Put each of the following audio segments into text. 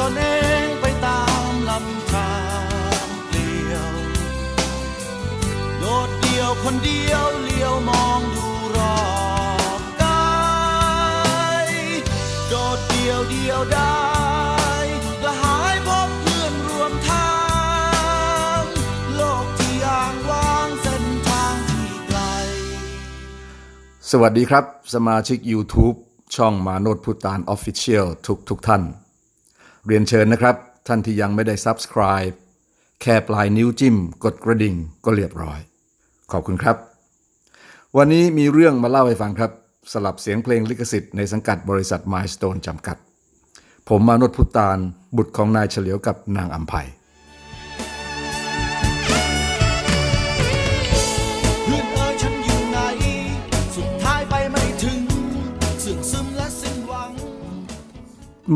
ตนเองไปตามลำธารเปลี่ยว โดดเดี่ยวคนเดียวเลี้ยวมองดูรอบกายโดดเดี่ยวเดียวได้กระหายพบเพื่อนรวมทาง โลกที่อ่างว่างเส้นทางที่ไกล สวัสดีครับ สมาชิก YouTube ช่องมาโนดพุตาน Official ทุกทุกท่าน เรียนเชิญนะครับ ท่านที่ยังไม่ได้ Subscribe แค่ปลายนิ้วจิ้ม กดกระดิ่งก็เรียบร้อย ขอบคุณครับ วันนี้มีเรื่องมาเล่าให้ฟังครับ สลับเสียงเพลงลิขสิทธิ์ในสังกัดบริษัท Milestone จำกัด ผมมานดพุตานบุตรของนายเฉลียวกับนางอัมภัย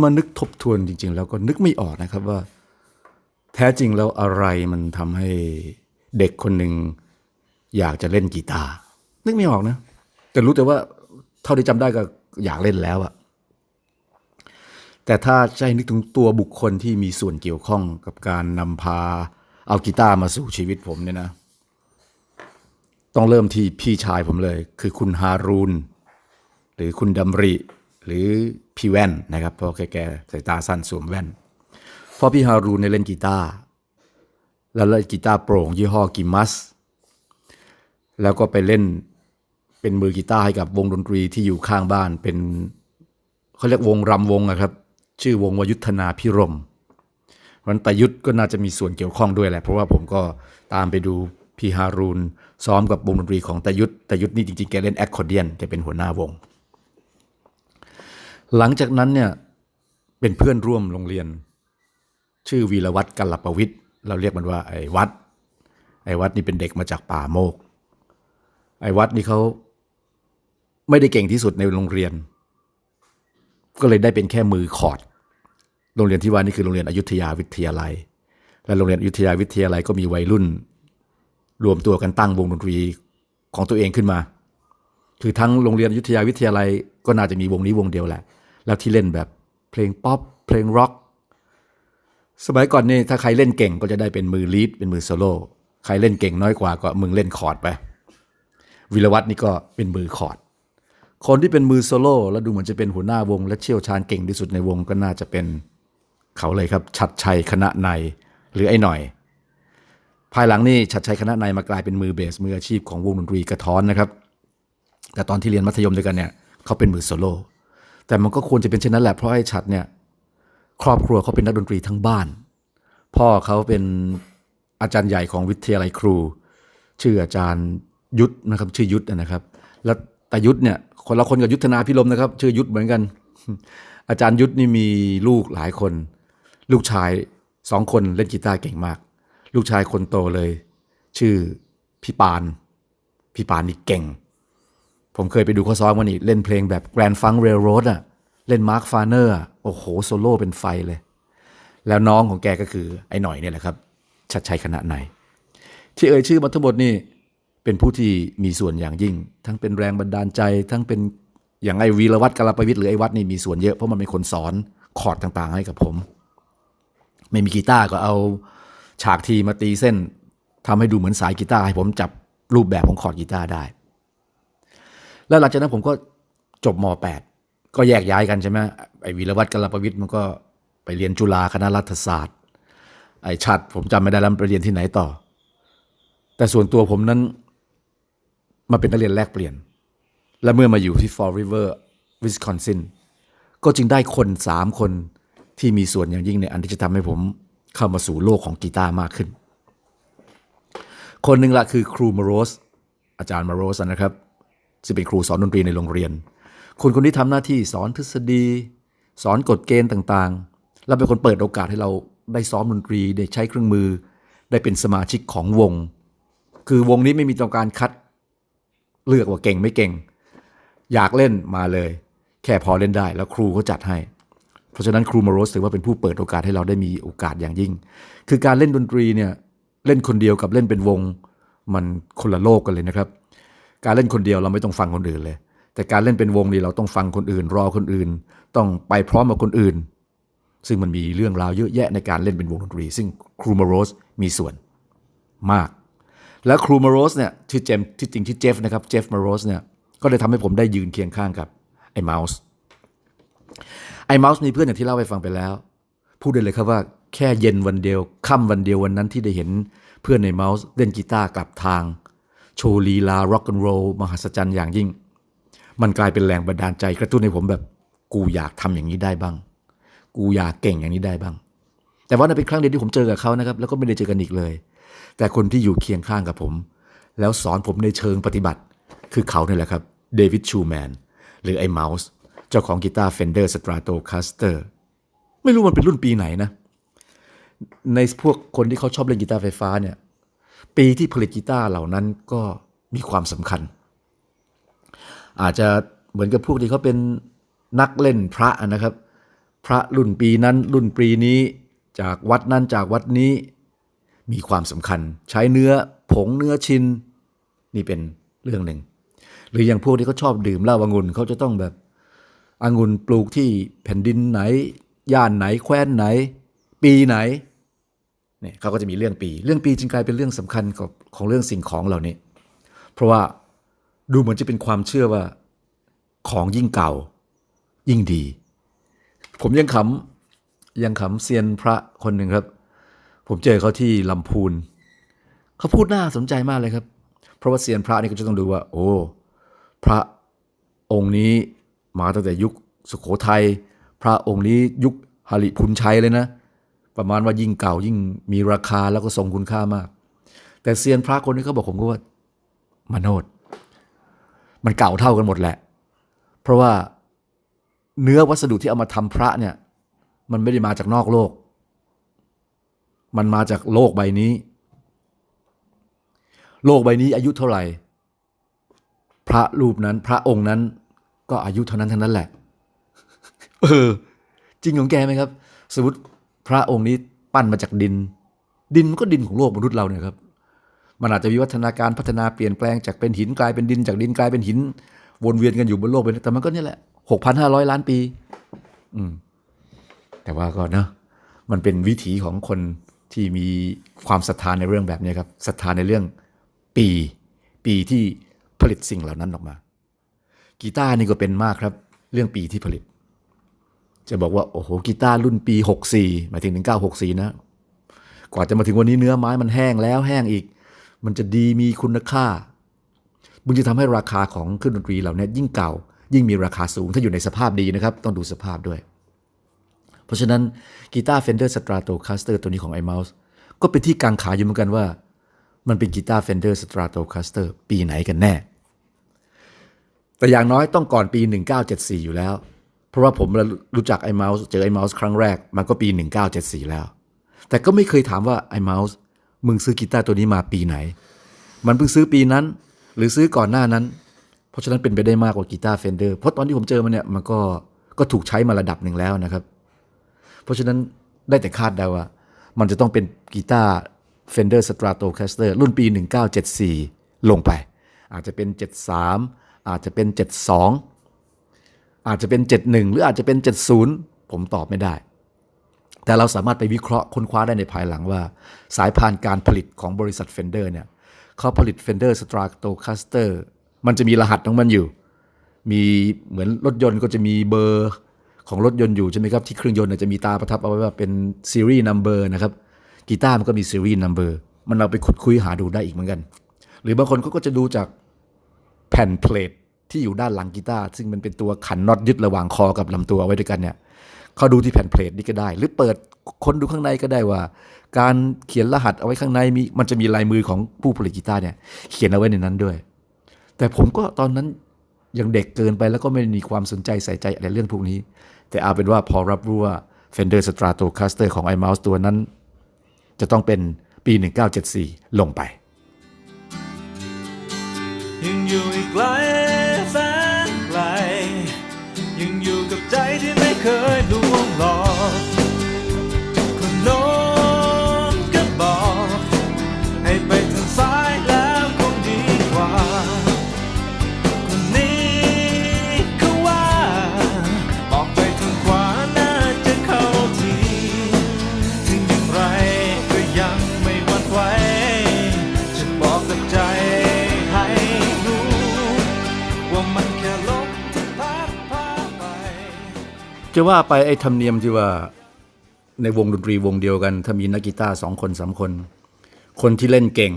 มานึกทบทวนจริง ๆ แล้วก็นึกไม่ออกนะครับว่า แท้จริงแล้วอะไรมันทำให้เด็กคนหนึ่งอยากจะเล่นกีตาร์นึกไม่ออกนะ แต่รู้แต่ว่าเท่าที่จำได้ก็อยากเล่นแล้วอะแต่ถ้าใช่นึกถึงตัวบุคคลที่มีส่วนเกี่ยวข้องกับการนำพาเอากีตาร์มาสู่ชีวิตผมเนี่ยนะ ต้องเริ่มที่พี่ชายผมเลย คือคุณฮารูน หรือคุณดำริ หรือ พี่แว่นนะครับเพราะแกแกสายตาสั้นสวมแว่นเพราะพี่ฮารูนเนี่ยเล่นกีตาร์แล้วเล่นกีตาร์โปร่งยี่ห้อกิมัส แล้วก็ไปเล่นเป็นมือกีตาร์ให้กับวงดนตรีที่อยู่ข้างบ้านเป็นเขาเรียกวงรำวงอะครับ ชื่อวงวยุทธนาพิรมมันตยุทธก็น่าจะมีส่วนเกี่ยวข้องด้วยแหละ เพราะว่าผมก็ตามไปดูพี่ฮารูนซ้อมกับวงดนตรีของตยุทธตยุทธนี่จริงๆแกเล่นแอคคอร์เดียนแกเป็นหัวหน้าวง หลังจากนั้นเนี่ยเป็นเพื่อนร่วมโรงเรียน ชื่อวีรวัตรกัลปวิทย์เราเรียกมันว่าไอ้วัด ไอ้วัดนี่เป็นเด็กมาจากป่าโมก ไอ้วัดนี่เขาไม่ได้เก่งที่สุดในโรงเรียน ก็เลยได้เป็นแค่มือคอร์ดโรงเรียนที่ว่านี่คือโรงเรียนอยุธยาวิทยาลัย และโรงเรียนอยุธยาวิทยาลัยก็มีวัยรุ่น รวมตัวกันตั้งวงดนตรีของตัวเองขึ้นมา คือทั้งโรงเรียนอยุธยาวิทยาลัยก็น่าจะมีวงนี้วงเดียวแหละ แล้วที่เล่นแบบเพลงป๊อปเพลงร็อก สมัยก่อนนี่ถ้าใครเล่นเก่งก็จะได้เป็นมือลีดเป็นมือโซโล่ใครเล่นเก่งน้อยกว่าก็มึงเล่นคอร์ดไปวิรวัตรนี่ก็เป็นมือคอร์ดคนที่เป็นมือโซโล่แล้วดูเหมือนจะเป็นหัวหน้าวง และเชี่ยวชาญเก่งที่สุดในวงก็น่าจะเป็นเขาเลยครับ ชัดชัยคณะในหรือไอ้หน่อย ภายหลังนี่ชัดชัยคณะในมากลายเป็นมือเบสมืออาชีพของวงดนตรีกระท้อนนะครับ แต่ตอนที่เรียนมัธยมด้วยกันเนี่ยเขาเป็นมือโซโล่ แต่มันก็ควรจะเป็นเช่นนั้นแหละเพราะไอ้ชัดเนี่ยครอบครัวเขาเป็นนักดนตรีทั้งบ้าน พ่อเขาเป็นอาจารย์ใหญ่ของวิทยาลัยครู ชื่ออาจารย์ยุทธนะครับ ชื่อยุทธนะครับ แล้วแต่ยุทธเนี่ยคนละคนกับยุทธนาพิรมนะครับ ชื่อยุทธเหมือนกัน อาจารย์ยุทธนี่มีลูกหลายคน ลูกชายสองคนเล่นกีตาร์เก่งมาก ลูกชายคนโตเลย ชื่อพี่ปาน พี่ปานนี่เก่ง ผมเคยไปดูเขาซ้อมวันนี้เล่นเพลงแบบ Grand Funk Railroad อะ เล่น Mark Farner อะโอ้โห โซโล่เป็นไฟเลย แล้วน้องของแกก็คือไอ้หน่อยเนี่ยแหละครับ ชัดชัยขณะไหน ที่เอ่ยชื่อมาทั้งหมดนี่เป็นผู้ที่มีส่วนอย่างยิ่ง ทั้งเป็นแรงบันดาลใจ ทั้งเป็นอย่างไอ้วีรวัตรกาลปวิทย์หรือไอ้วัดนี่มีส่วนเยอะเพราะมันเป็นคนสอนคอร์ดต่างๆ ให้กับผม ไม่มีกีตาร์ก็เอาฉากทีมาตีเส้นทำให้ดูเหมือนสายกีตาร์ให้ผมจับรูปแบบของคอร์ดกีตาร์ได้ แล้วหลังจากนั้นผมก็จบม .8 ก็แยกย้ายกันใช่ไหมไอ้วีรวัตรกัลปวิทย์มันก็ไปเรียนจุฬาคณะรัฐศาสตร์ ไอ้ชัดผมจำไม่ได้แล้วไปเรียนที่ไหนต่อ แต่ส่วนตัวผมนั้นมาเป็นนักเรียนแลกเปลี่ยน และเมื่อมาอยู่ที่ Fall River Wisconsin ก็จึงได้คนสามคนที่มีส่วนอย่างยิ่งในอันที่จะทำให้ผมเข้ามาสู่โลกของกีตาร์มากขึ้น คนหนึ่งละคือครูมาโรสอาจารย์มาโรสนะครับ ซึ่งเป็นครูสอนดนตรีในโรงเรียน คนคนนี้ทำหน้าที่สอนทฤษฎี สอนกฎเกณฑ์ต่างๆ และเป็นคนเปิดโอกาสให้เราได้ซ้อมดนตรีได้ใช้เครื่องมือ ได้เป็นสมาชิกของวง คือวงนี้ไม่มีต้องการคัด เลือกว่าเก่งไม่เก่ง อยากเล่นมาเลย แค่พอเล่นได้แล้วครูก็จัดให้ เพราะฉะนั้นครูมาโรสถือว่าเป็นผู้เปิดโอกาสให้เราได้มีโอกาสอย่างยิ่ง คือการเล่นดนตรีเนี่ยเล่นคนเดียวกับเล่นเป็นวง มันคนละโลกกันเลยนะครับ การเล่นคนเดียวเราไม่ต้องฟังคนอื่นเลย แต่การเล่นเป็นวงนี่เราต้องฟังคนอื่น รอคนอื่น ต้องไปพร้อมกับคนอื่น ซึ่งมันมีเรื่องราวเยอะแยะในการเล่นเป็นวงดนตรี ซึ่งครูมาโรสมีส่วนมาก และครูมาโรสเนี่ยชื่อเจมที่จริงที่เจฟนะครับเจฟมาโรสเนี่ยก็เลยทำให้ผมได้ยืนเคียงข้างกับไอ้เมาส์ไอ้เมาส์มีเพื่อนอย่างที่เล่าไปฟังไปแล้ว พูดได้เลยครับว่าแค่เย็นวันเดียวค่ำวันเดียววันนั้นที่ได้เห็นเพื่อนในเมาส์เล่นกีตาร์กลับทาง โชว์ลีลาร็อกแอนด์โรลมหัศจรรย์อย่างยิ่ง มันกลายเป็นแรงบันดาลใจกระตุ้นให้ผมแบบ กูอยากทำอย่างนี้ได้บ้าง กูอยากเก่งอย่างนี้ได้บ้าง แต่ว่านั่นเป็นครั้งเดียวที่ผมเจอกับเขานะครับ แล้วก็ไม่ได้เจอกันอีกเลย แต่คนที่อยู่เคียงข้างกับผม แล้วสอนผมในเชิงปฏิบัติ คือเขาเนี่ยแหละครับเดวิดชูแมนหรือไอ้เมาส์เจ้าของกีตาร์ Fender Stratocaster ไม่รู้มันเป็นรุ่นปีไหนนะ ในพวกคนที่เขาชอบเล่นกีตาร์ไฟฟ้าเนี่ย ปีที่ผลิตกีตาร์เหล่านั้นก็มีความสำคัญ อาจจะเหมือนกับพวกที่เขาเป็นนักเล่นพระนะครับ พระรุ่นปีนั้นรุ่นปีนี้จากวัดนั้นจากวัดนี้มีความสำคัญ ใช้เนื้อผงเนื้อชินนี่เป็นเรื่องหนึ่ง หรืออย่างพวกที่เขาชอบดื่มเหล้าองุ่นเขาจะต้องแบบองุ่นปลูกที่แผ่นดินไหน ย่านไหนแคว้นไหน ปีไหน เนี่ยเขาก็จะมีเรื่องปี เรื่องปีจึงกลายเป็นเรื่องสำคัญของของเรื่องสิ่งของเหล่านี้ เพราะว่าดูเหมือนจะเป็นความเชื่อว่าของยิ่งเก่า ยิ่งดี ผมยังขำยังขำเซียนพระคนหนึ่งครับ ผมเจอเขาที่ลำพูนเขาพูดน่าสนใจมากเลยครับ เพราะว่าเซียนพระนี่ก็จะต้องดูว่า โอ้พระองค์นี้มาตั้งแต่ยุคสุขโขทัยพระองค์นี้ยุคหริพุนชัยเลยนะ ประมาณว่ายิ่งเก่ายิ่งมีราคาแล้วก็ทรงคุณค่ามาก แต่เซียนพระคนนี้เขาบอกผมก็ว่ามโนดมันเก่าเท่ากันหมดแหละ เพราะว่าเนื้อวัสดุที่เอามาทำพระเนี่ย มันไม่ได้มาจากนอกโลก มันมาจากโลกใบนี้ โลกใบนี้อายุเท่าไหร่ พระรูปนั้นพระองค์นั้น ก็อายุเท่านั้นทั้งนั้นแหละ เออ จริงของแกไหมครับ สมมติ พระองค์นี้ปั้นมาจากดิน ดินมันก็ดินของโลกมนุษย์เราเนี่ยครับ มันอาจจะวิวัฒนาการพัฒนาเปลี่ยนแปลงจากเป็นหินกลายเป็นดินจากดินกลายเป็นหิน วนเวียนกันอยู่บนโลกไปแต่มันก็เนี่ยแหละหกพันห้าร้อยล้านปี อืม แต่ว่าก็เนอะมันเป็นวิถีของคนที่มีความศรัทธาในเรื่องแบบนี้ครับศรัทธาในเรื่องปี ปีที่ผลิตสิ่งเหล่านั้นออกมา กีตาร์นี่ก็เป็นมากครับ เรื่องปีที่ผลิต จะบอกว่าโอ้โหกีตาร์รุ่นปี 64 หมายถึง 1964 นะ กว่าจะมาถึงวันนี้เนื้อไม้มันแห้งแล้วแห้งอีก มันจะดีมีคุณค่ามึงจะทำให้ราคาของเครื่องดนตรีเหล่านี้ยิ่งเก่า ยิ่งมีราคาสูงถ้าอยู่ในสภาพดีนะครับ ต้องดูสภาพด้วย เพราะฉะนั้นกีตาร์ Fender Stratocaster ตัวนี้ของ iMouse ก็เป็นที่กังขาอยู่เหมือนกันว่า มันเป็นกีตาร์ Fender Stratocaster ปีไหนกันแน่ แต่อย่างน้อยต้องก่อนปี 1974 อยู่แล้ว เพราะว่าผมรู้จัก iMouse เจอ iMouse ครั้งแรก มันก็ปี 1974 แล้ว แต่ก็ไม่เคยถามว่า iMouse มึงซื้อกีตาร์ตัวนี้มาปีไหน มันเพิ่งซื้อปีนั้น หรือซื้อก่อนหน้านั้น เพราะฉะนั้นเป็นไปได้มากกว่ากีตาร์ Fender เพราะตอนที่ผมเจอมันเนี่ยมันก็ก็ถูกใช้มาระดับหนึ่งแล้วนะครับ เพราะฉะนั้นได้แต่คาดเดาว่า มันจะต้องเป็นกีตาร์ Fender Stratocaster รุ่นปี 1974 ลงไป อาจจะเป็น 73 อาจจะเป็น 72 อาจจะเป็น 71 หรืออาจจะเป็น 70 ผมตอบไม่ได้ แต่เราสามารถไปวิเคราะห์ค้นคว้าได้ในภายหลังว่า สายพานการผลิตของบริษัท Fender เนี่ยเขาผลิต Fender Stratocaster มันจะมีรหัสของมันอยู่ มีเหมือนรถยนต์ก็จะมีเบอร์ของรถยนต์อยู่ใช่ไหมครับ ที่เครื่องยนต์จะมีตาประทับเอาไว้ว่าเป็นซีรีส์นัมเบอร์นะครับกีตาร์มันก็มีซีรีส์นัมเบอร์มันเราไปขุดคุยหาดูได้อีกเหมือนกัน หรือบางคนเขาก็จะดูจากแผ่นเพลท ที่อยู่ด้านหลังกีตาร์ซึ่งมันเป็นตัวขันน็อตยึดระหว่างคอกับลำตัวเอาไว้ด้วยกันเนี่ยเขาดูที่แผ่นเพลทนี่ก็ได้ หรือเปิดคนดูข้างในก็ได้ว่า การเขียนรหัสเอาไว้ข้างในมีมันจะมีลายมือของผู้ผลิตกีตาร์เนี่ยเขียนเอาไว้ในนั้นด้วย แต่ผมก็ตอนนั้นยังเด็กเกินไปแล้วก็ไม่มีความสนใจใส่ใจอะไรเรื่องพวกนี้ แต่เอาเป็นว่าพอรับรู้ว่า Fender Stratocaster ของ iMouse ตัวนั้น จะต้องเป็นปี 1974 ลงไปยังอยู่อีกไกลแส ล จะว่าไปไอ้ธรรมเนียมที่ว่าในวงดนตรีวงเดียวกัน ถ้ามีนักกีตาร์สองคนสามคน คนที่เล่นเก่ง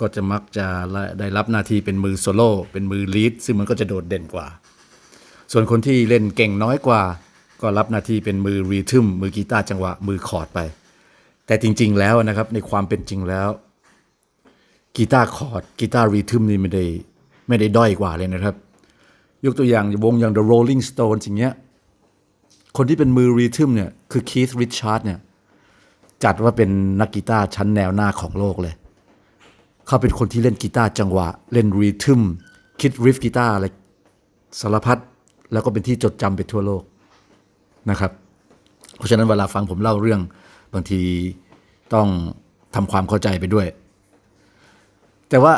ก็จะมักจะได้รับหน้าที่เป็นมือโซโล่เป็นมือลีดซึ่งมันก็จะโดดเด่นกว่า ส่วนคนที่เล่นเก่งน้อยกว่า ก็รับหน้าที่เป็นมือรีทึมมือกีตาร์จังหวะ มือคอร์ดไป แต่จริง ๆ แล้วนะครับในความเป็นจริงแล้วกีตาร์คอร์ดกีตาร์รีทึมนี่ไม่ได้ไม่ได้ด้อยกว่าเลยนะครับ ยกตัวอย่างวงอย่าง The Rolling Stones อย่างเงี้ย คนที่เป็นมือรีทึมเนี่ยคือ Keith Richards เนี่ยจัดว่าเป็นนักกีตาร์ชั้นแนวหน้าของโลกเลย เขาเป็นคนที่เล่นกีตาร์จังหวะ เล่นรีทึมคิดริฟกีตาร์อะไรสารพัดแล้วก็เป็นที่จดจำไปทั่วโลกนะครับ เพราะฉะนั้นเวลาฟังผมเล่าเรื่องบางทีต้องทำความเข้าใจไปด้วย แต่ว่า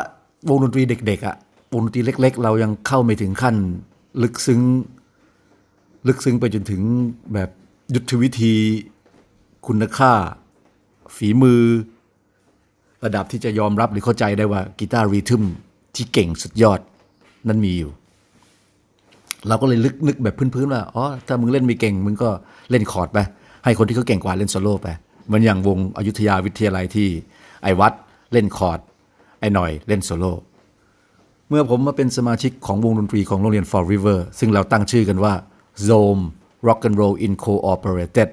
วงดนตรีเด็กๆอะวงดนตรีเล็ก ๆ เรายังเข้าไม่ถึงขั้นลึกซึ้ง ลึกซึ้งไปจนถึงแบบยุทธวิธีคุณค่า ฝีมือ ระดับที่จะยอมรับหรือเข้าใจได้ว่ากีตาร์รีทึมที่เก่งสุดยอดนั้นมีอยู่ เราก็เลยลึกนึกแบบพื้นๆว่าอ๋อถ้ามึงเล่นไม่เก่ง มึงก็เล่นคอร์ดไป ให้คนที่เขาเก่งกว่าเล่นโซโล่ไปมือนอย่างวงอยุธยาวิทยาลัยที่ไอวัดเล่นคอร์ดไอหน่อยเล่นโซโล่เมื่อผมมาเป็นสมาชิกของวงดนตรีของโรงเรียน For River ซึ่งเราตั้งชื่อกันว่า Zome Rock and Roll Incorporated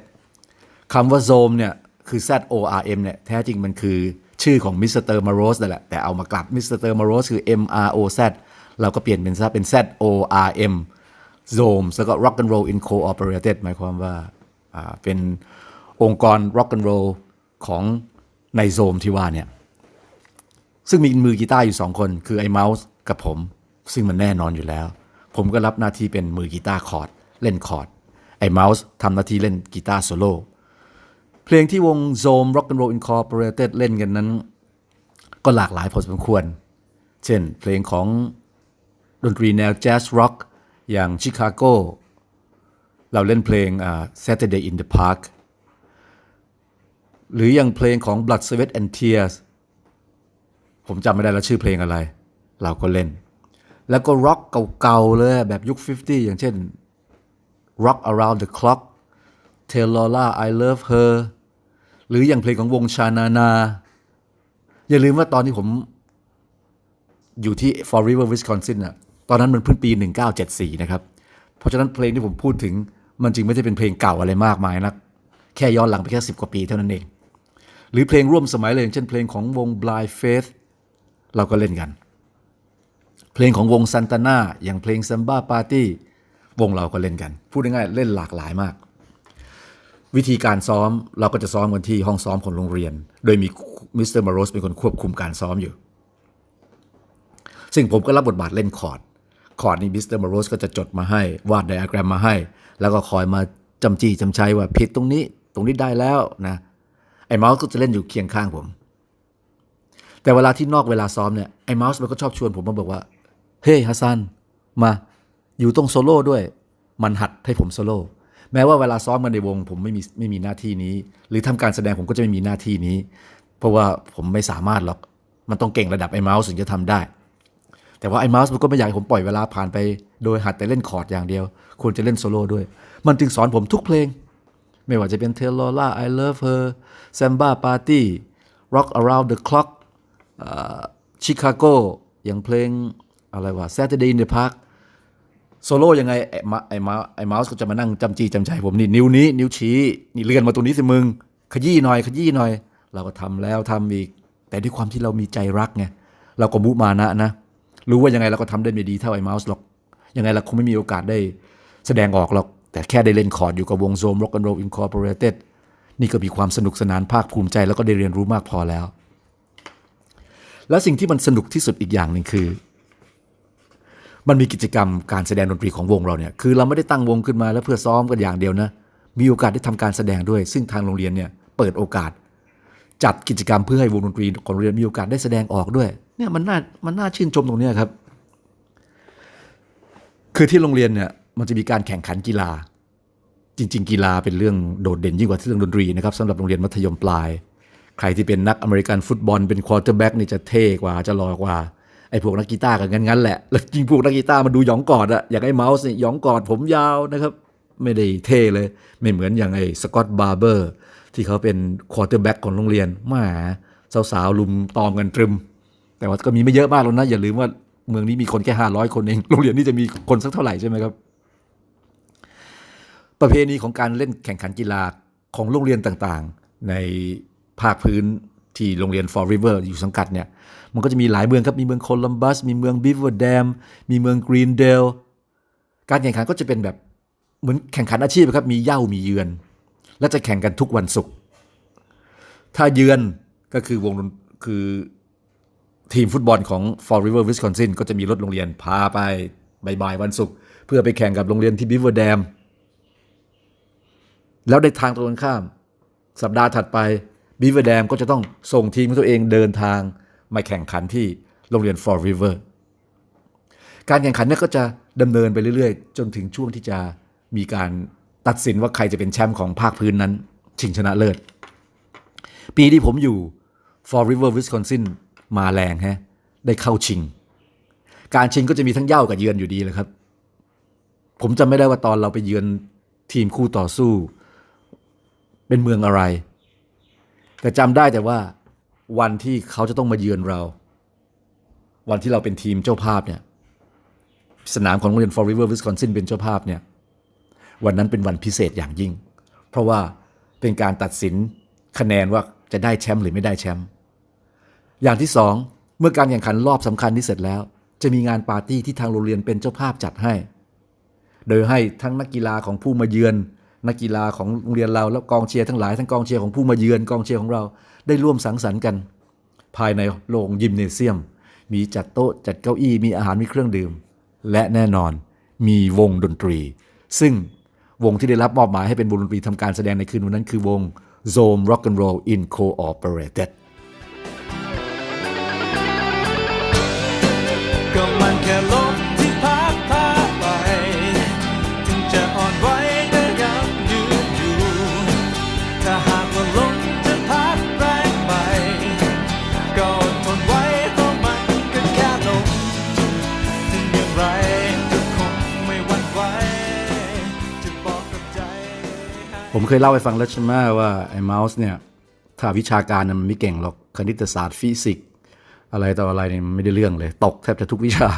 คำว่า Zome เนี่ยคือ Z O R M เนี่ยแท้จริงมันคือชื่อของมิสเตอร์มาโรสนั่นแหละ แต่เอามากลับมิสเตอร์มาโรสคือ M R O Z เราก็เปลี่ยนเป็นซะเป็น Z O R M Zome แล้วก็ Rock and Roll Incorporated หมายความว่าเป็นองค์กร Rock and Roll ของในโซมที่ว่าเนี่ยซึ่งมีมือกีตาร์อยู่สองคน คือไอ้เมาส์กับผม ซึ่งมันแน่นอนอยู่แล้ว ผมก็รับหน้าที่เป็นมือกีตาร์คอร์ด เล่นคอร์ด ไอ้เมาส์ทำหน้าที่เล่นกีตาร์โซโล่เพลงที่วง Zome Rock and Roll Incorporated เล่นกันนั้น ก็หลากหลายพอสมควร เช่นเพลงของดนตรีแนวแจ๊สร็อกอย่างชิคาโกเราเล่นเพลงอ่า Saturday in the Park หรืออย่างเพลงของ Blood Sweat and Tears ผมจำไม่ได้แล้วชื่อเพลงอะไร เราก็เล่น แล้วก็ร็อกเก่าๆเลยแบบยุค 50 อย่างเช่น Rock Around the Clock Tell Lola I Love Her หรืออย่างเพลงของวงชานานา อย่าลืมว่าตอนที่ผมอยู่ที่ Fall River Wisconsin น่ะตอนนั้นมันเพิ่งปี 1974 นะครับ เพราะฉะนั้นเพลงที่ผมพูดถึงมันจริงไม่ใช่เป็นเพลงเก่าอะไรมากมายนัก แค่ย้อนหลังไปแค่ 10 กว่าปีเท่านั้นเอง หรือเพลงร่วมสมัยเลยอย่างเช่นเพลงของวง Blind Faith เราก็เล่นกัน เพลงของวงซันตาน่าอย่างเพลง Samba Party วงเราก็เล่นกัน พูดง่ายๆเล่นหลากหลายมาก วิธีการซ้อมเราก็จะซ้อมกันที่ห้องซ้อมของโรงเรียน โดยมีมิสเตอร์มาโรสเป็นคนควบคุมการซ้อมอยู่ ซึ่งผมก็รับบทบาทเล่นคอร์ด คอร์ดนี่มิสเตอร์มาโรสก็จะจดมาให้ วาดไดอะแกรมมาให้ แล้วก็คอยมาจำจี้จำชัยว่าผิดตรงนี้ตรงนี้ได้แล้วนะ ไอ้เมาส์ก็จะเล่นอยู่เคียงข้างผม แต่เวลาที่นอกเวลาซ้อมเนี่ยไอ้เมาส์มันก็ชอบชวนผมมาบอกว่า เฮ้ยฮัสซันมา อยู่ตรงโซโล่ด้วย มันหัดให้ผมโซโล่แม้ว่าเวลาซ้อมกันในวง ผมไม่มีไม่มีหน้าที่นี้ หรือทำการแสดงผมก็จะไม่มีหน้าที่นี้ เพราะว่าผมไม่สามารถหรอกมันต้องเก่งระดับไอ้เมาส์ถึงจะทำได้ แต่ว่าไอ้เมาส์มันก็ไม่อยากให้ผมปล่อยเวลาผ่านไป โดยหัดแต่เล่นคอร์ดอย่างเดียว ควรจะเล่นโซโล่ด้วย มันจึงสอนผมทุกเพลง ไม่ว่าจะเป็น Tell Lola I Love Her Samba Party Rock Around the Clock ชิคาโกอย่างเพลงอะไรวะ Saturday in the Park โซโล่ยังไงไอ้มาไอ้มาไอ้เมาส์ก็จะมานั่งจำจีจำใจผมนี่นิ้วนี้นิ้วชี้นี่เลื่อนมาตรงนี้สิมึง ขยี้หน่อย ขยี้หน่อย เราก็ทำแล้วทำอีก แต่ด้วยความที่เรามีใจรักไงเราก็มุมานะนะ รู้ว่ายังไงเราก็ทำได้ไม่ดีเท่าไอ้เมาส์หรอก ยังไงเราคงไม่มีโอกาสได้แสดงออกหรอก แต่แค่ได้เล่นคอร์ดอยู่กับวงโซม Rock and Roll Incorporated นี่ก็มีความสนุกสนานภาคภูมิใจแล้วก็ได้เรียนรู้มากพอแล้ว แล้วสิ่งที่มันสนุกที่สุดอีกอย่างหนึ่งคือ มันมีกิจกรรมการแสดงดนตรีของวงเราเนี่ยคือเราไม่ได้ตั้งวงขึ้นมาแล้วเพื่อซ้อมกันอย่างเดียวนะมีโอกาสได้ทำการแสดงด้วย ซึ่งทางโรงเรียนเนี่ยเปิดโอกาส จัดกิจกรรมเพื่อให้วงดนตรีของโรงเรียนมีโอกาสได้แสดงออกด้วยเนี่ยมันน่ามันน่าชื่นชมตรงเนี้ยครับ คือที่โรงเรียนเนี่ยมันจะมีการแข่งขันกีฬา จริง ๆ กีฬาเป็นเรื่องโดดเด่นยิ่งกว่าเรื่องดนตรีนะครับสำหรับโรงเรียนมัธยมปลาย ใครที่เป็นนักอเมริกันฟุตบอลเป็นควอเตอร์แบ็กนี่จะเท่กว่าจะหล่อกว่า อ้พวกนักกีตาร์กันงั้นๆแหละ แล้วจริงพวกนักกีตาร์มันดูหยองกอดอะอย่างไอ้เมาส์นี่หยองกอดผมยาวนะครับ ไม่ได้เท่เลย ไม่เหมือนอย่างไอ้สกอตบาร์เบอร์ที่เขาเป็นควอเตอร์แบ็กของโรงเรียนมาสาวๆลุมตอมกันตรึม แต่ว่าก็มีไม่เยอะมากแล้วนะ อย่าลืมว่าเมืองนี้มีคนแค่ห้าร้อยคนเอง โรงเรียนนี่จะมีคนสักเท่าไหร่ใช่ไหมครับ ประเพณีของการเล่นแข่งขันกีฬาของโรงเรียนต่างๆ ในภาคพื้นที่โรงเรียน Fall River อยู่สังกัดเนี่ย มันก็จะมีหลายเมืองครับ มีเมืองโคลัมบัส มีเมืองบิฟเวอร์แดม มีเมืองกรีนเดล การแข่งขันก็จะเป็นแบบเหมือนแข่งขันอาชีพครับ มีเย่ามีเยือน และจะแข่งกันทุกวันศุกร์ ถ้าเยือนก็คือวงคือทีมฟุตบอลของ Fall River Wisconsin ก็จะมีรถโรงเรียนพาไปบ่ายวันศุกร์เพื่อไปแข่งกับโรงเรียนที่บิฟเวอร์แดม แล้วในทางตรงกันข้าม สัปดาห์ถัดไปบีเวอร์แดมก็จะต้องส่งทีมของตัวเองเดินทาง มาแข่งขันที่โรงเรียน Fall River การแข่งขันเนี่ยก็จะดำเนินไปเรื่อยๆ จนถึงช่วงที่จะมีการตัดสินว่าใครจะเป็นแชมป์ของภาคพื้นนั้น ชิงชนะเลิศ ปีที่ผมอยู่ Fall River Wisconsin มาแรงฮะได้เข้าชิง การชิงก็จะมีทั้งเย่ากับเยือนอยู่ดีเลยครับ ผมจำไม่ได้ว่าตอนเราไปเยือนทีมคู่ต่อสู้ เป็นเมืองอะไร แต่จำได้แต่ว่า วันที่เขาจะต้องมาเยือนเรา วันที่เราเป็นทีมเจ้าภาพเนี่ยสนามของโรงเรียน Fall River Wisconsin เป็นเจ้าภาพเนี่ยวันนั้นเป็นวันพิเศษอย่างยิ่ง เพราะว่าเป็นการตัดสินคะแนนว่าจะได้แชมป์หรือไม่ได้แชมป์อย่างที่สองเมื่อการแข่งขันรอบสำคัญที่เสร็จแล้ว จะมีงานปาร์ตี้ที่ทางโรงเรียนเป็นเจ้าภาพจัดให้ โดยให้ทั้งนักกีฬาของผู้มาเยือน นักกีฬาของโรงเรียนเราแล้วกองเชียร์ทั้งหลายทั้งกองเชียร์ของผู้มาเยือนกองเชียร์ของเราได้ร่วมสังสรรค์กัน ภายในโรงยิมเนเซียม มีจัดโต๊ะจัดเก้าอี้มีอาหารมีเครื่องดื่ม และแน่นอนมีวงดนตรี ซึ่งวงที่ได้รับมอบหมายให้เป็นวงดนตรีทำการแสดงในคืนวันนั้นคือวง Zome Rock and Roll Incorporated เคยเล่าให้ฟังแล้วใช่ไหมว่าไอ้เมาส์เนี่ยถ้าวิชาการมันไม่เก่งหรอกคณิตศาสตร์ฟิสิกส์อะไรต่ออะไรเนี่ยมันไม่ได้เรื่องเลย ตกแทบจะทุกวิชา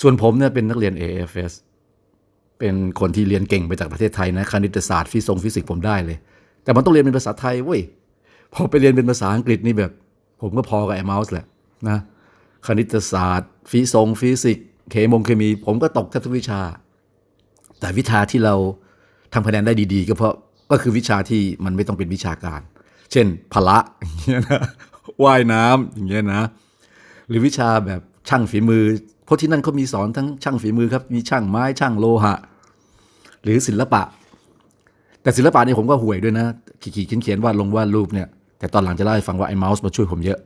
ส่วนผมเนี่ยเป็นนักเรียน AFS เป็นคนที่เรียนเก่งไปจากประเทศไทยนะคณิตศาสตร์ฟิสิกส์ฟิสิกส์ผมได้เลย แต่มันต้องเรียนเป็นภาษาไทยเว้ยพอไปเรียนเป็นภาษาอังกฤษนี่แบบ ผมก็พอกับไอ้เมาส์แหละนะคณิตศาสตร์ ฟิสงฟิสิกส์เคมงเคมี ผมก็ตกแทบทุกวิชา แต่วิชาที่เรา ทำคะแนนได้ดีๆ ก็เพราะก็คือวิชาที่มันไม่ต้องเป็นวิชาการ เช่นพละอย่างเงี้ยนะว่ายน้ำอย่างเงี้ยนะ หรือวิชาแบบช่างฝีมือ เพราะที่นั่นเขามีสอนทั้งช่างฝีมือครับ มีช่างไม้ช่างโลหะ หรือศิลปะ แต่ศิลปะนี่ผมก็ห่วยด้วยนะ ขีดๆเขียนวาดลงวาดรูปเนี่ย แต่ตอนหลังจะเล่าให้ฟังว่าไอ้เมาส์มาช่วยผมเยอะ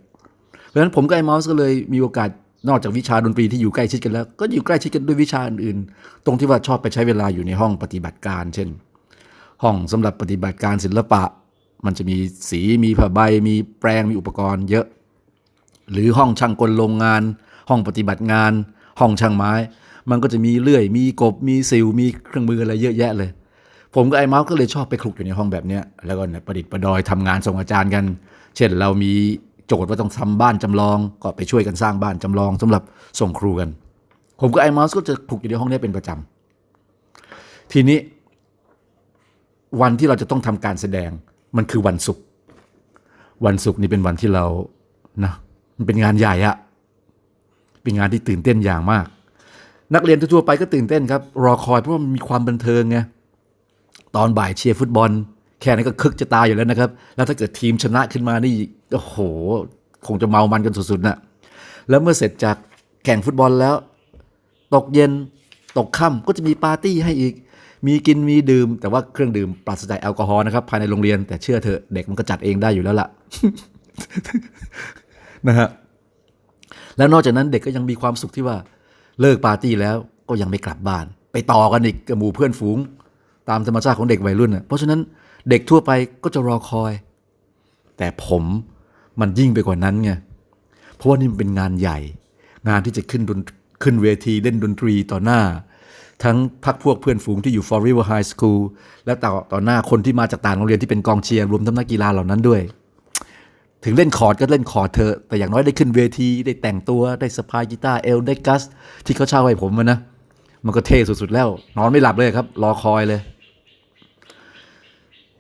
เพราะฉะนั้นผมกับไอ้เมาส์ก็เลยมีโอกาส นอกจากวิชาดนตรีที่อยู่ใกล้ชิดกันแล้ว ก็อยู่ใกล้ชิดกันด้วยวิชาอื่นๆ ตรงที่ว่าชอบไปใช้เวลาอยู่ในห้องปฏิบัติการ เช่น ห้องสำหรับปฏิบัติการศิลปะ มันจะมีสีมีผ้าใบ มีแปรงมีอุปกรณ์เยอะ หรือห้องช่างกลโรงงาน ห้องปฏิบัติงาน ห้องช่างไม้ มันก็จะมีเลื่อย มีกบ มีสิว มีเครื่องมืออะไรเยอะแยะเลย ผมกับไอ้เมาส์ก็เลยชอบไปคลุกอยู่ในห้องแบบนี้แล้วก็เนี่ยประดิษฐ์ประดอยทำงานส่งอาจารย์กัน เช่นเรามี โจทย์ว่าต้องทำบ้านจำลอง ก็ไปช่วยกันสร้างบ้านจำลองสำหรับส่งครูกัน ผมกับไอ้มาส์ก็จะคลุกอยู่ในห้องนี้เป็นประจำทีนี้ วันที่เราจะต้องทำการแสดงมันคือวันศุกร์วันศุกร์นี่เป็นวันที่เรานะมันเป็นงานใหญ่อะเป็นงานที่ตื่นเต้นอย่างมาก นักเรียนทั่วไปก็ตื่นเต้นครับ รอคอยเพราะว่ามีความบันเทิงไงตอนบ่ายเชียร์ฟุตบอล แค่นั้นก็คึกจะตายอยู่แล้วนะครับ แล้วถ้าเกิดทีมชนะขึ้นมานี่โอ้โห คงจะเมามันกันสุดๆนะแล้วเมื่อเสร็จจากแข่งฟุตบอลแล้ว ตกเย็นตกค่ำก็จะมีปาร์ตี้ให้อีก มีกินมีดื่ม แต่ว่าเครื่องดื่มปราศจากแอลกอฮอล์นะครับภายในโรงเรียน แต่เชื่อเถอะเด็กมันก็จัดเองได้อยู่แล้วล่ะนะฮะแล้วนอกจากนั้นเด็กก็ยังมีความสุขที่ว่าเลิกปาร์ตี้แล้วก็ยังไม่กลับบ้าน ไปต่อกันอีกกับหมู่เพื่อนฝูง ตามธรรมชาติของเด็กวัยรุ่นน่ะเพราะฉะนั้น เด็กทั่วไปก็จะรอคอย แต่ผมมันยิ่งไปกว่านั้นไง เพราะว่านี่มันเป็นงานใหญ่ งานที่จะขึ้นดนขึ้นเวทีเล่นดนตรีต่อหน้า ทั้งพักพวกเพื่อนฝูงที่อยู่ For River High School และต่อต่อหน้าคนที่มาจากต่างโรงเรียนที่เป็นกองเชียร์รวมทั้งนักกีฬาเหล่านั้นด้วย ถึงเล่นคอร์ดก็เล่นคอร์ดเธอ แต่อย่างน้อยได้ขึ้นเวทีได้แต่งตัวได้สะพายกีตาร์เอลได้กัส ที่เขาเช่าให้ผมมานะ มันก็เท่สุดๆแล้ว นอนไม่หลับเลยครับ รอคอยเลย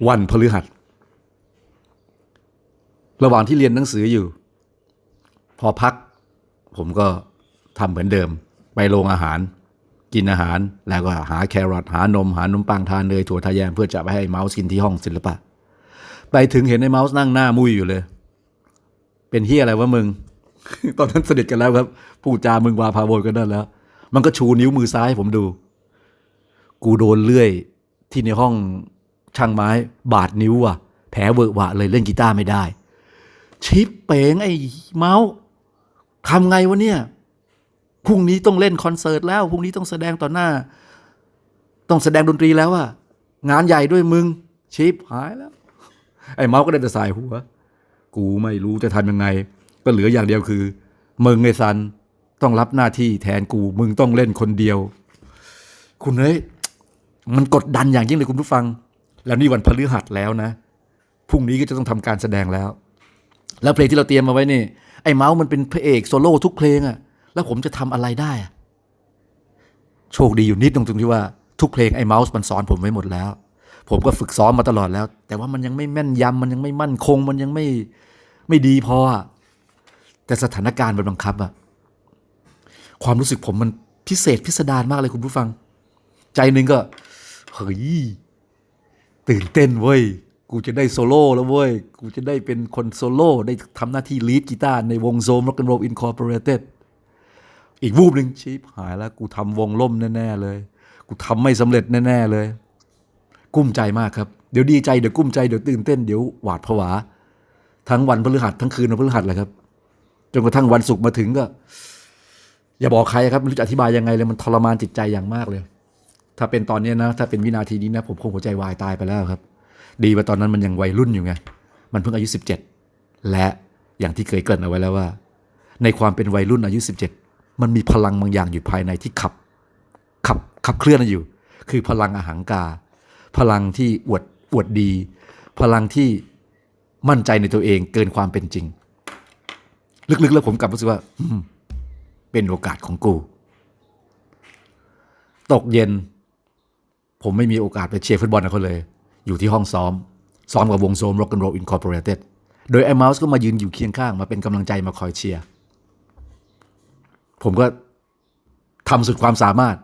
วันพฤหัส ระหว่างที่เรียนหนังสืออยู่ พอพัก ผมก็ทำเหมือนเดิม ไปโรงอาหาร กินอาหารแล้วก็หาแครอทหานม หานมปังทานเนยถั่วทาแยมเพื่อจะไปให้เมาส์กินที่ห้องศิลปะ ไปถึงเห็นไอ้เมาส์นั่งหน้ามุยอยู่เลย เป็นเฮียอะไรวะมึง ตอนนั้นสนิทกันแล้วครับพูดจามึงวาพาโวยกันนั่นแล้ว มันก็ชูนิ้วมือซ้ายให้ผมดู กูโดนเลื่อยที่ในห้อง ช่างไม้บาดนิ้วอะแผลเวอะหวะเลยเล่นกีตาร์ไม่ได้ ชิปเป๋งไอ้เมาส์ทำไงวะเนี่ยพรุ่งนี้ต้องเล่นคอนเสิร์ตแล้วพรุ่งนี้ต้องแสดงต่อหน้า ต้องแสดงดนตรีแล้วอะงานใหญ่ด้วยมึง ชิปหายแล้ว ไอ้เมาส์ก็ได้แต่สายหัว กูไม่รู้จะทำยังไง ก็เหลืออย่างเดียวคือ มึงไอ้ซันต้องรับหน้าที่แทนกูมึงต้องเล่นคนเดียว คุณเฮ้ยมันกดดันอย่างยิ่งเลยคุณผู้ฟัง แล้วนี่วันพฤหัสแล้วนะพรุ่งนี้ก็จะต้องทำการแสดงแล้ว แล้วเพลงที่เราเตรียมมาไว้นี่ไอ้เมาส์มันเป็นพระเอกโซโล่ทุกเพลงอะแล้วผมจะทำอะไรได้อะโชคดีอยู่นิดตรงตรงที่ว่าทุกเพลงไอ้เมาส์มันสอนผมไว้หมดแล้ว ผมก็ฝึกซ้อมมาตลอดแล้ว แต่ว่ามันยังไม่แม่นยำมันยังไม่มั่นคง มันยังไม่ไม่ดีพอแต่สถานการณ์มันบังคับอะความรู้สึกผมมันพิเศษพิสดารมากเลยคุณผู้ฟัง ใจหนึ่งก็เฮ้ย ตื่นเต้นเว้ย กูจะได้โซโล่แล้วเว้ย กูจะได้เป็นคนโซโล่ได้ทำหน้าที่ลีดกีตาร์ในวงโซม Rock and Roll Incorporated อีกวูบหนึ่งชิปหายแล้ว กูทำวงล่มแน่ ๆ เลย กูทำไม่สำเร็จแน่ ๆ เลย กุ้มใจมากครับ เดี๋ยวดีใจ เดี๋ยวกุ้มใจ เดี๋ยวตื่นเต้น เดี๋ยวหวาดผวา ทั้งวันพฤหัสทั้งคืนวันพฤหัสเลยครับ จนกระทั่งวันศุกร์มาถึงก็ อย่าบอกใครครับไม่รู้จะอธิบายยังไงเลย มันทรมานจิตใจอย่างมากเลย ถ้าเป็นตอนนี้นะ ถ้าเป็นวินาทีนี้นะ ผมคงหัวใจวายตายไปแล้วครับ ดีว่าตอนนั้นมันยังวัยรุ่นอยู่ไง มันเพิ่งอายุ 17 และอย่างที่เคยเกริ่นเอาไว้แล้วว่า ในความเป็นวัยรุ่นอายุ 17 มันมีพลังบางอย่างอยู่ภายในที่ขับ ขับขับเคลื่อนอยู่ คือพลังอาหังกา พลังที่อวดอวดดี พลังที่มั่นใจในตัวเองเกินความเป็นจริง ลึกๆ แล้วผมกลับรู้สึกว่าเป็นโอกาสของกู ตกเย็น ผมไม่มีโอกาสไปเชียร์ฟุตบอลกับเขาเลย อยู่ที่ห้องซ้อม ซ้อมกับวงโซม Rock and Roll Incorporated โดยไอ้เมาส์ก็มายืนอยู่เคียงข้างมาเป็นกำลังใจมาคอยเชียร์ ผมก็ทำสุดความสามารถ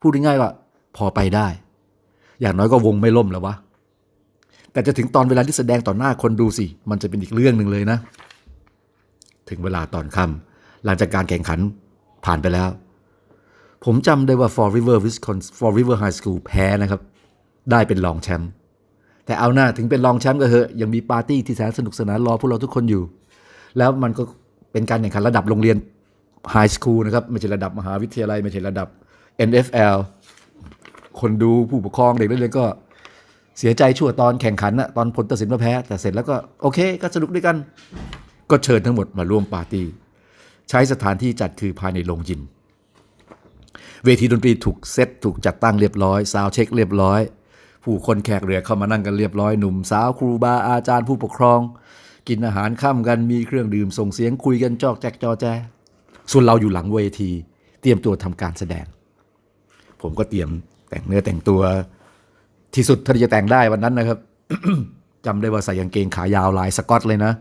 พูดง่ายๆว่าพอไปได้ อย่างน้อยก็วงไม่ล่มแล้ววะ แต่จะถึงตอนเวลาที่แสดงต่อหน้าคนดูสิ มันจะเป็นอีกเรื่องหนึ่งเลยนะ ถึงเวลาตอนค่ำหลังจากการแข่งขันผ่านไปแล้ว ผมจำได้ว่า For River Wisconsin For River High School แพ้นะครับ ได้เป็นรองแชมป์แต่เอาหน้าถึงเป็นรองแชมป์ก็เหอะยังมีปาร์ตี้ที่แสนสนุกสนานรอพวกเราทุกคนอยู่ แล้วมันก็เป็นการแข่งขันระดับโรงเรียนไฮสคูลนะครับไม่ใช่ระดับมหาวิทยาลัยไม่ใช่ระดับ NFL คนดูผู้ปกครองเด็กนักเรียนก็เสียใจชั่วตอนแข่งขันนะตอนผลตัดสินมาแพ้ แต่เสร็จแล้วก็โอเค ก็สนุกด้วยกัน ก็เชิญทั้งหมดมาร่วมปาร์ตี้ใช้สถานที่จัดคือภายในโรงยิม เวทีดนตรีถูกเซตถูกจัดตั้งเรียบร้อยซาวเช็คเรียบร้อย ผู้คนแขกเรือเข้ามานั่งกันเรียบร้อยหนุ่มสาวครูบาอาจารย์ผู้ปกครอง กินอาหารข้ามกันมีเครื่องดื่มส่งเสียงคุยกันจอกแจกจอแจ ส่วนเราอยู่หลังเวที เตรียมตัวทำการแสดง ผมก็เตรียมแต่งเนื้อแต่งตัว ที่สุดท่าที่จะแต่งได้วันนั้นนะครับจำได้ว่าใส่กางเกงขายาวลายสกอตเลยนะ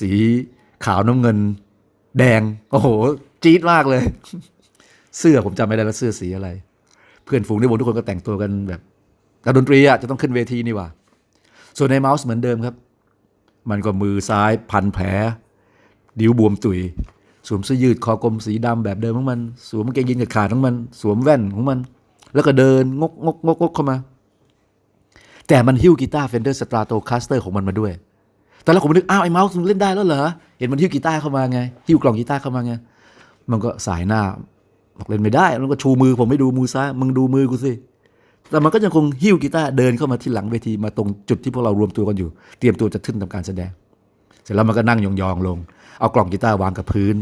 สีขาวน้ำเงิน แดง โอ้โห จี๊ดมากเลย เสื้อผมจำไม่ได้แล้วเสื้อสีอะไร เพื่อนฝูงในวงทุกคนก็แต่งตัวกันแบบนักดนตรีอะจะต้องขึ้นเวทีนี่ว่า ส่วนในเมาส์เหมือนเดิมครับ มันก็มือซ้ายพันแผล ดิ้วบวมตุย สวมเสื้อยืดคอกลมสีดำแบบเดิมของมัน สวมกางเกงยีนส์ขาดของมัน สวมแว่นของมัน แล้วก็เดินงกงกงกงกเข้ามา แต่มันหิ้วกีตาร์ Fender Stratocaster ของมันมาด้วยตอนแรกผมนึกอ้าวไอ้เมาส์มึงเล่นได้แล้วเหรอ เห็นมันหิ้วกีตาร์เข้ามาไงหิ้วกล่องกีตาร์เข้ามาไง มันก็สายหน้า บอกเล่นไม่ได้มันก็ชูมือผมไม่ดูมือซ้ายมึงดูมือกูสิแต่มันก็ยังคงหิ้วกีตาร์เดินเข้ามาที่หลังเวทีมาตรงจุดที่พวกเรารวมตัวกันอยู่ เตรียมตัวจะขึ้นทำการแสดง เสร็จแล้วมันก็นั่งยองๆลง เอากล่องกีตาร์วางกับพื้น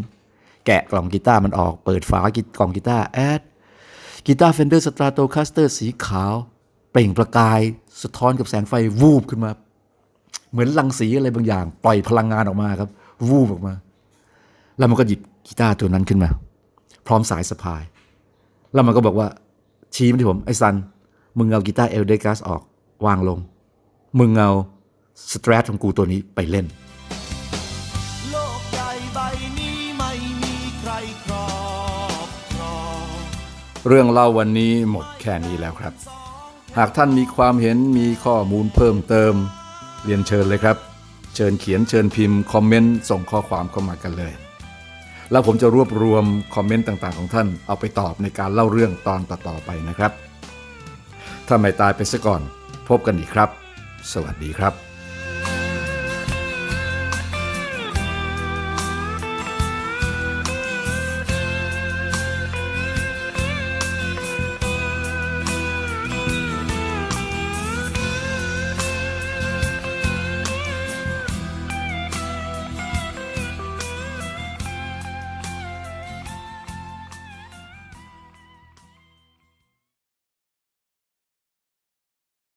แกะกล่องกีตาร์มันออก เปิดฝากล่องกีตาร์แอดกีตาร์เฟนเดอร์สตราโตคัสเตอร์สีขาว เปล่งประกาย สะท้อนกับแสงไฟวูบขึ้นมา เหมือนรังสีอะไรบางอย่าง ปล่อยพลังงานออกมาครับ วูบออกมา แล้วมันก็หยิบกีตาร์ตัวนั้นขึ้นมา พร้อมสายสะพาย แล้วมันก็บอกว่าชี้มาที่ผมไอ้ซัน มึงเอากีตาร์เอลเดกัสออกวางลง มึงเอาสตร t ของกูตัวนี้ไปเล่นโลกใหญ่ใบนี้ไม่มีใครครอบครองเรื่องเล่าวันนี้หมดแค่นี้แล้วครับ หากท่านมีความเห็นมีข้อมูลเพิ่มเติม เรียนเชิญเลยครับ เชิญเขียนเชิญพิมพ์ คอมเมนต์ ส่งข้อความเข้ามากันเลย แล้วผมจะรวบรวมคอมเมนต์ต่างๆของท่านเอาไปตอบในการเล่าเรื่องตอนต่อๆไปนะครับ ถ้าไม่ตายไปซะก่อน พบกันอีกครับ สวัสดีครับ